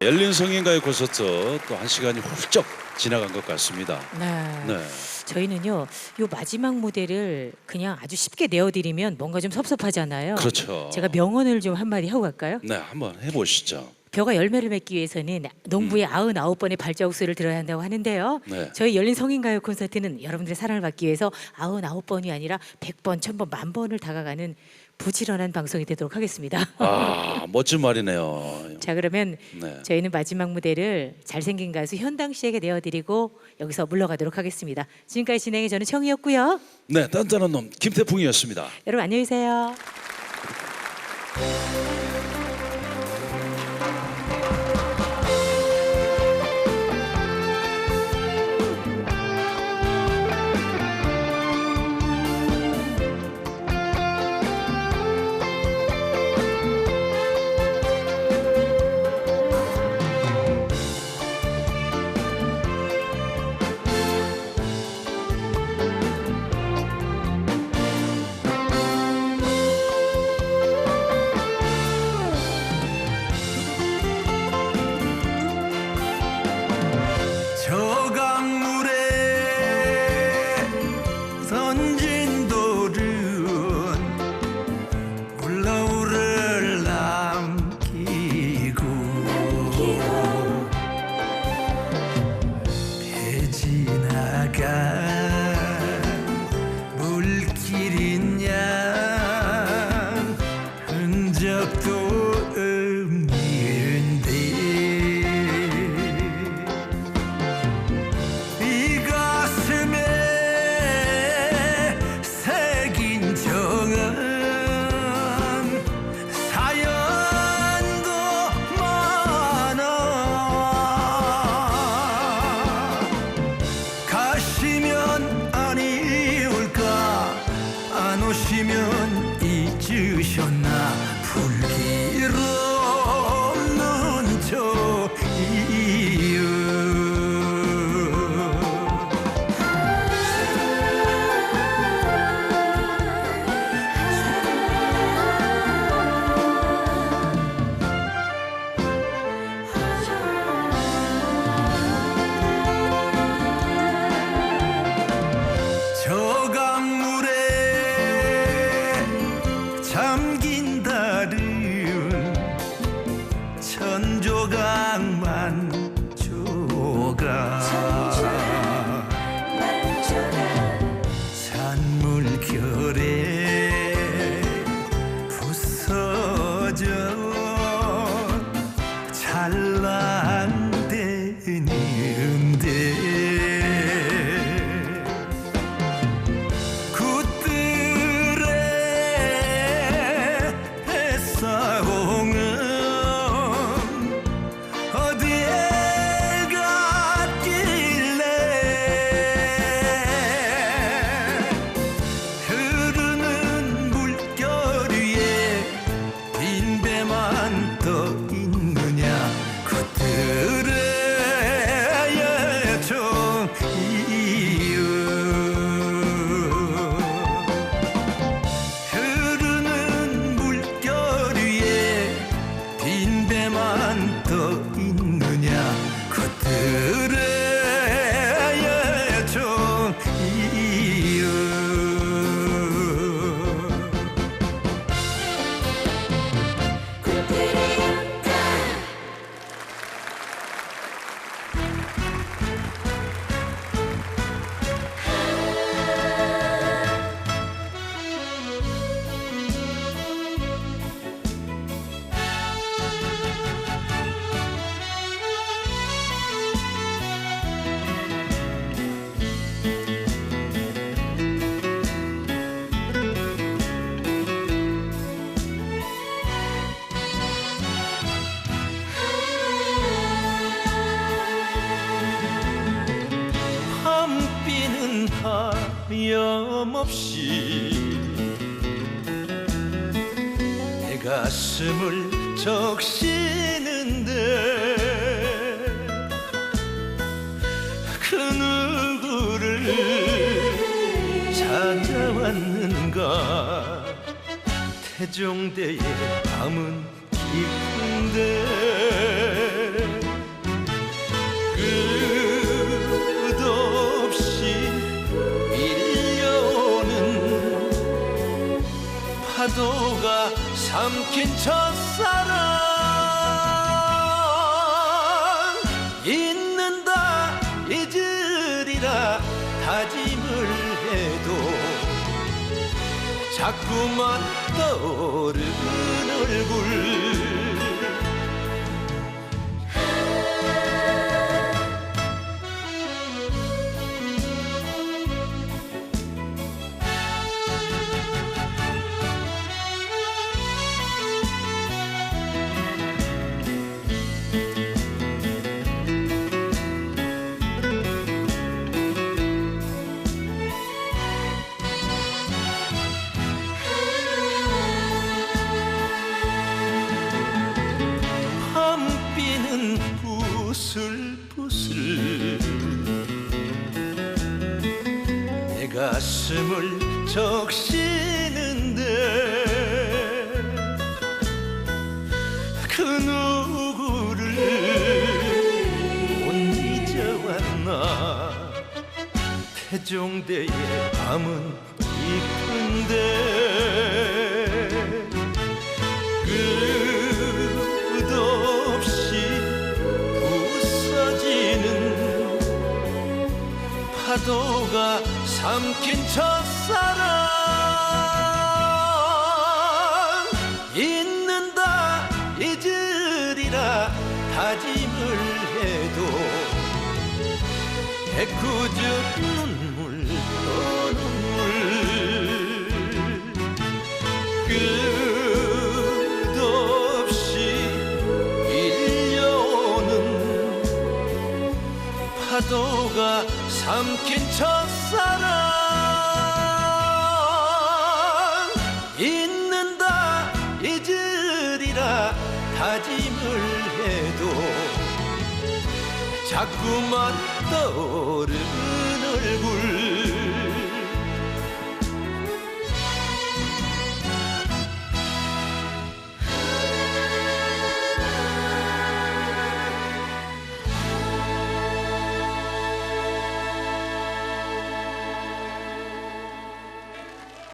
열린 성인가요 콘서트 또 한 시간이 훌쩍 지나간 것 같습니다. 네. 네. 저희는요, 요 마지막 무대를 그냥 아주 쉽게 내어드리면 뭔가 좀 섭섭하잖아요. 그렇죠. 제가 명언을 좀 한마디 하고 갈까요? 네, 한번 해보시죠. 벼가 열매를 맺기 위해서는 농부의 아흔아홉 번의 발자국 소리를 들어야 한다고 하는데요. 음. 네. 저희 열린 성인가요 콘서트는 여러분들의 사랑을 받기 위해서 아흔아홉 번이 아니라 백 번, 천 번, 만 번을 다가가는 부지런한 방송이 되도록 하겠습니다. 아, 멋진 말이네요. 자 그러면 네. 저희는 마지막 무대를 잘생긴 가수 현당 씨에게 내어드리고 여기서 물러가도록 하겠습니다. 지금까지 진행의 저는 청이었고요. 네, 단단한 놈 김태풍이었습니다. 여러분 안녕히 계세요. 안 오시면 잊으셨나? 불길 없 염없이 내 가슴을 적시는데 그 누구를 찾아왔는가? 태종대의 밤은 깊은데 파도가 삼킨 첫사랑. 잊는다 잊으리라 다짐을 해도 자꾸만 떠오르는 얼굴 가슴을 적시는데 그 누구를 못 잊어왔나? 태종대의 밤은 깊은데 끝없이 부서지는 파도가 삼킨 첫사랑 잊는다 잊으리라 다짐을 해도 애꿎은 눈물 또 눈물 끝없이 밀려오는 파도가 삼킨 첫사랑 다짐을 해도 자꾸만 떠오르는 얼굴